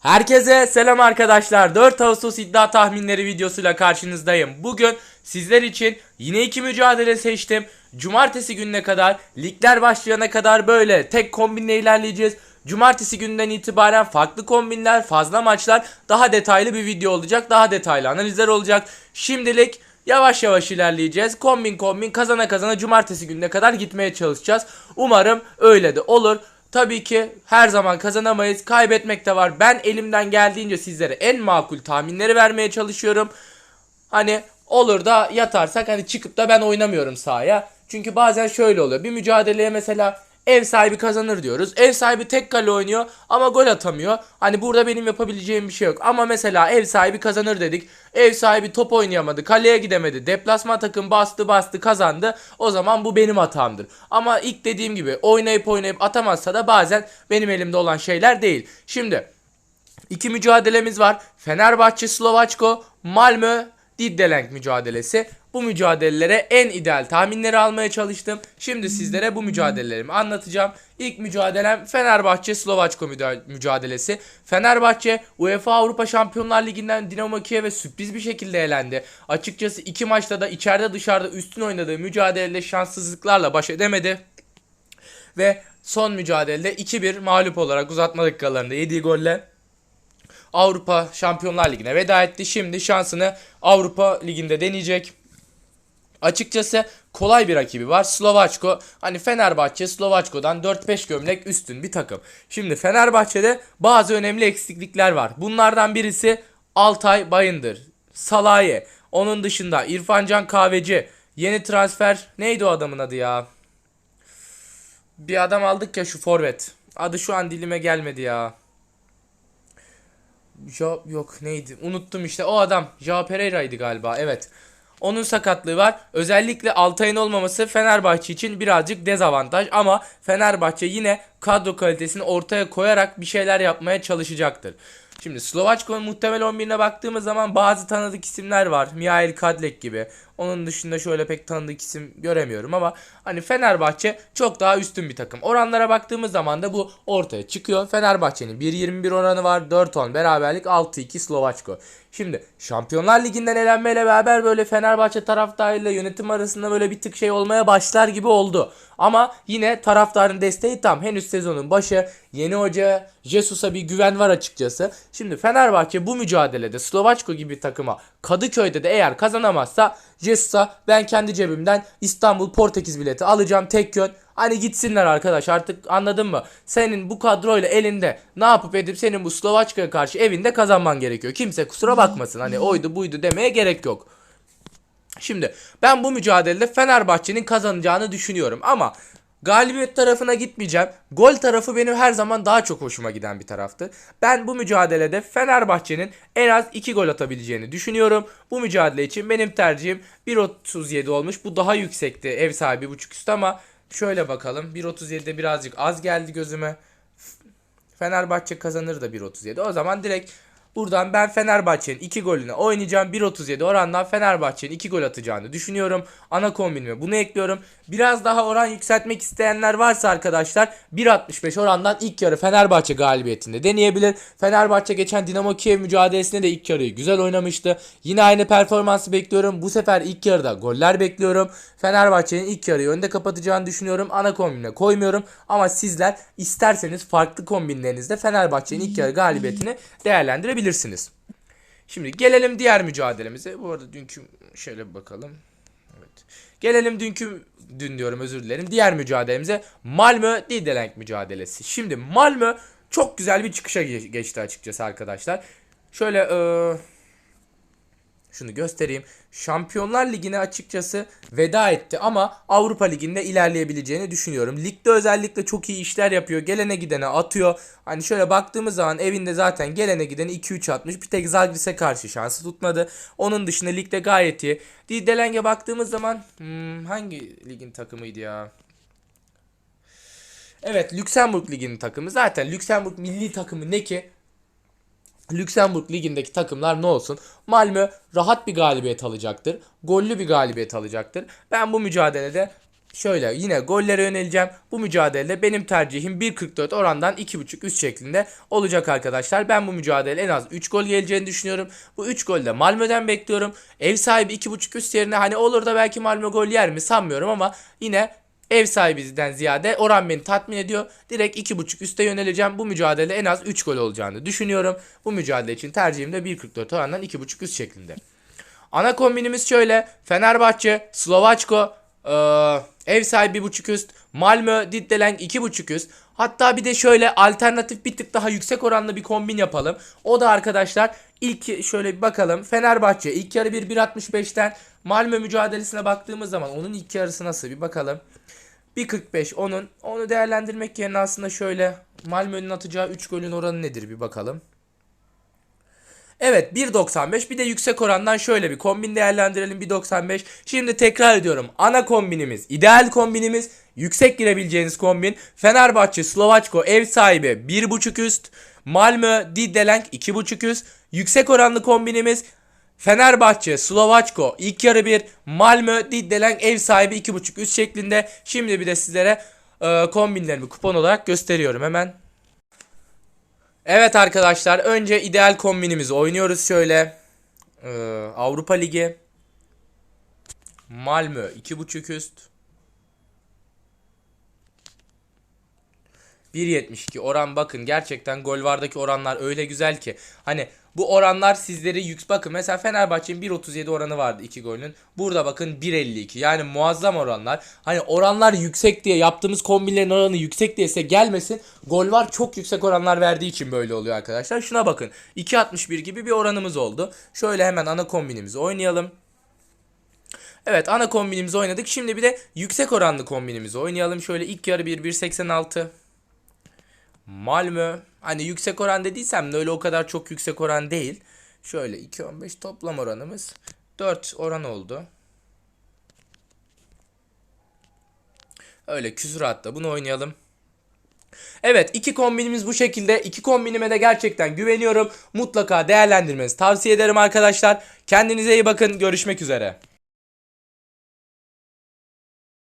Herkese selam arkadaşlar. 4 Ağustos iddia tahminleri videosuyla karşınızdayım. Bugün sizler için yine iki mücadele seçtim. Cumartesi gününe kadar, ligler başlayana kadar böyle tek kombinle ilerleyeceğiz. Cumartesi günden itibaren farklı kombinler, fazla maçlar, daha detaylı bir video olacak. Daha detaylı analizler olacak. Şimdilik yavaş yavaş ilerleyeceğiz. Kombin kombin kazana kazana cumartesi gününe kadar gitmeye çalışacağız. Umarım öyle de olur. Tabii ki her zaman kazanamayız. Kaybetmek de var. Ben elimden geldiğince sizlere en makul tahminleri vermeye çalışıyorum. Hani olur da yatarsak hani çıkıp da ben oynamıyorum sahaya. Çünkü bazen şöyle oluyor. Bir mücadeleye mesela ev sahibi kazanır diyoruz. Ev sahibi tek kale oynuyor ama gol atamıyor. Hani burada benim yapabileceğim bir şey yok. Ama mesela ev sahibi kazanır dedik. Ev sahibi top oynayamadı. Kaleye gidemedi. Deplasman takım bastı bastı kazandı. O zaman bu benim hatamdır. Ama ilk dediğim gibi oynayıp oynayıp atamazsa da bazen benim elimde olan şeyler değil. Şimdi İki mücadelemiz var. Fenerbahçe Slovaçko, Malmö Diddelenk mücadelesi. Bu mücadelelere en ideal tahminleri almaya çalıştım. Şimdi sizlere bu mücadelelerimi anlatacağım. İlk mücadelem Fenerbahçe Slovaçko mücadelesi. Fenerbahçe UEFA Avrupa Şampiyonlar Ligi'nden Dinamo Kiev'e sürpriz bir şekilde elendi. Açıkçası iki maçta da içeride dışarıda üstün oynadığı mücadelede şanssızlıklarla baş edemedi. Ve son mücadelede 2-1 mağlup olarak uzatma dakikalarında yediği golle Avrupa Şampiyonlar Ligi'ne veda etti. Şimdi şansını Avrupa Ligi'nde deneyecek. Açıkçası kolay bir rakibi var. Slovaçko hani Fenerbahçe Slovaçko'dan 4-5 gömlek üstün bir takım. Şimdi Fenerbahçe'de bazı önemli eksiklikler var. Bunlardan birisi Altay Bayındır, Salaye. Onun dışında İrfancan Kahveci, yeni transfer neydi o adamın adı ya? Bir adam aldık ya şu forvet. Adı şu an dilime gelmedi ya. Ja, yok neydi? Unuttum işte. O adam Joao Pereira'ydı galiba. Evet. Onun sakatlığı var. Özellikle Altay'ın olmaması Fenerbahçe için birazcık dezavantaj ama Fenerbahçe yine kadro kalitesini ortaya koyarak bir şeyler yapmaya çalışacaktır. Şimdi Slovaçko'nun muhtemel 11'ine baktığımız zaman bazı tanıdık isimler var. Mihail Kadlek gibi. Onun dışında şöyle pek tanıdık isim göremiyorum ama hani Fenerbahçe çok daha üstün bir takım. Oranlara baktığımız zaman da bu ortaya çıkıyor. Fenerbahçe'nin 1.21 oranı var. 4-10 beraberlik 6-2 Slovaçko. Şimdi Şampiyonlar Ligi'nden elenmeyle beraber böyle Fenerbahçe taraftarıyla yönetim arasında böyle bir tık şey olmaya başlar gibi oldu. Ama yine taraftarın desteği tam. Henüz sezonun başı. Yeni hoca Jesus'a bir güven var açıkçası. Şimdi Fenerbahçe bu mücadelede Slovaçko gibi takıma Kadıköy'de de eğer kazanamazsa Jesus'a ben kendi cebimden İstanbul Portekiz bileti alacağım tek yön. Hani gitsinler arkadaş artık anladın mı? Senin bu kadroyla elinde ne yapıp edip senin bu Slovaçka'ya karşı evinde kazanman gerekiyor. Kimse kusura bakmasın hani oydu buydu demeye gerek yok. Şimdi ben bu mücadelede Fenerbahçe'nin kazanacağını düşünüyorum ama galibiyet tarafına gitmeyeceğim. Gol tarafı benim her zaman daha çok hoşuma giden bir taraftı. Ben bu mücadelede Fenerbahçe'nin en az 2 gol atabileceğini düşünüyorum. Bu mücadele için benim tercihim 1.37 olmuş. Bu daha yüksekti ev sahibi buçuk üst ama şöyle bakalım. 1.37'de birazcık az geldi gözüme. Fenerbahçe kazanır da 1.37. O zaman direkt buradan ben Fenerbahçe'nin 2 golüne oynayacağım. 1.37 orandan Fenerbahçe'nin 2 gol atacağını düşünüyorum. Ana kombinime bunu ekliyorum. Biraz daha oran yükseltmek isteyenler varsa arkadaşlar 1.65 orandan ilk yarı Fenerbahçe galibiyetinde deneyebilir. Fenerbahçe geçen Dinamo Kiev mücadelesinde de ilk yarıyı güzel oynamıştı. Yine aynı performansı bekliyorum. Bu sefer ilk yarıda goller bekliyorum. Fenerbahçe'nin ilk yarıyı önde kapatacağını düşünüyorum. Ana kombine koymuyorum. Ama sizler isterseniz farklı kombinlerinizde Fenerbahçe'nin ilk yarı galibiyetini değerlendirebilirsiniz. Şimdi gelelim diğer mücadelemize. Bu arada dünkü şöyle bir bakalım. Evet. Gelelim dünkü dün diyorum özür dilerim. Diğer mücadelemize Malmö Didelenk mücadelesi. Şimdi Malmö çok güzel bir çıkışa ge- geçti açıkçası arkadaşlar. Şöyle eee, şunu göstereyim. Şampiyonlar Ligi'ne açıkçası veda etti ama Avrupa Ligi'nde ilerleyebileceğini düşünüyorum. Ligde özellikle çok iyi işler yapıyor. Gelene gidene atıyor. Hani şöyle baktığımız zaman evinde zaten gelene gidene 2-3 atmış. Bir tek Zagris'e karşı şansı tutmadı. Onun dışında ligde gayet iyi. Dideleng'e baktığımız zaman hmm, hangi ligin takımıydı ya? Evet Lüksemburg Ligi'nin takımı. Zaten Lüksemburg milli takımı ne ki? Lüksemburg Ligi'ndeki takımlar ne olsun? Malmö rahat bir galibiyet alacaktır. Gollü bir galibiyet alacaktır. Ben bu mücadelede Şöyle yine gollere yöneleceğim. Bu mücadelede benim tercihim 1.44 orandan 2.5 üst şeklinde olacak arkadaşlar. Ben bu mücadele en az 3 gol geleceğini düşünüyorum. Bu 3 golü de Malmö'den bekliyorum. Ev sahibi 2.5 üst yerine hani olur da belki Malmö gol yer mi sanmıyorum ama yine ev sahibizden ziyade oran beni tatmin ediyor. Direkt 2.5 üste yöneleceğim. Bu mücadele en az 3 gol olacağını düşünüyorum. Bu mücadele için tercihim de 1.44 orandan 2.5 üst şeklinde. Ana kombinimiz şöyle. Fenerbahçe, Slovaçko, eee, ev sahibi 1.5 üst, Malmö, Diddelenk 2.5 üst. Hatta bir de şöyle alternatif bir tık daha yüksek oranlı bir kombin yapalım. O da arkadaşlar ilk şöyle bir bakalım. Fenerbahçe ilk yarı 1 1.65'ten Malmö mücadelesine baktığımız zaman onun ilk yarısı nasıl bir bakalım. 1.45 onun. Onu değerlendirmek yerine aslında şöyle Malmö'nün atacağı 3 golün oranı nedir bir bakalım. Evet 1.95 bir de yüksek orandan şöyle bir kombin değerlendirelim 1.95. Şimdi tekrar ediyorum ana kombinimiz ideal kombinimiz yüksek girebileceğiniz kombin Fenerbahçe Slovaçko ev sahibi 1.5 üst Malmö Diddelenk 2.5 üst yüksek oranlı kombinimiz Fenerbahçe Slovaçko ilk yarı 1 Malmö Diddelenk ev sahibi 2.5 üst şeklinde şimdi bir de sizlere e, kombinlerimi kupon olarak gösteriyorum hemen. Evet arkadaşlar önce ideal kombinimizi oynuyoruz şöyle. Ee, Avrupa Ligi. Malmö 2.5 üst. 1.72 oran bakın gerçekten Golvar'daki oranlar öyle güzel ki. Hani bu oranlar sizleri yük bakın mesela Fenerbahçe'nin 1.37 oranı vardı 2 golün. Burada bakın 1.52 yani muazzam oranlar. Hani oranlar yüksek diye yaptığımız kombinlerin oranı yüksek diye size gelmesin. Gol var çok yüksek oranlar verdiği için böyle oluyor arkadaşlar. Şuna bakın 2.61 gibi bir oranımız oldu. Şöyle hemen ana kombinimizi oynayalım. Evet ana kombinimizi oynadık. Şimdi bir de yüksek oranlı kombinimizi oynayalım. Şöyle ilk yarı 1 1.86. Malmö hani yüksek oran dediysem de öyle o kadar çok yüksek oran değil. Şöyle 2.15 toplam oranımız 4 oran oldu. Öyle küsuratta bunu oynayalım. Evet iki kombinimiz bu şekilde. İki kombinime de gerçekten güveniyorum. Mutlaka değerlendirmenizi tavsiye ederim arkadaşlar. Kendinize iyi bakın. Görüşmek üzere.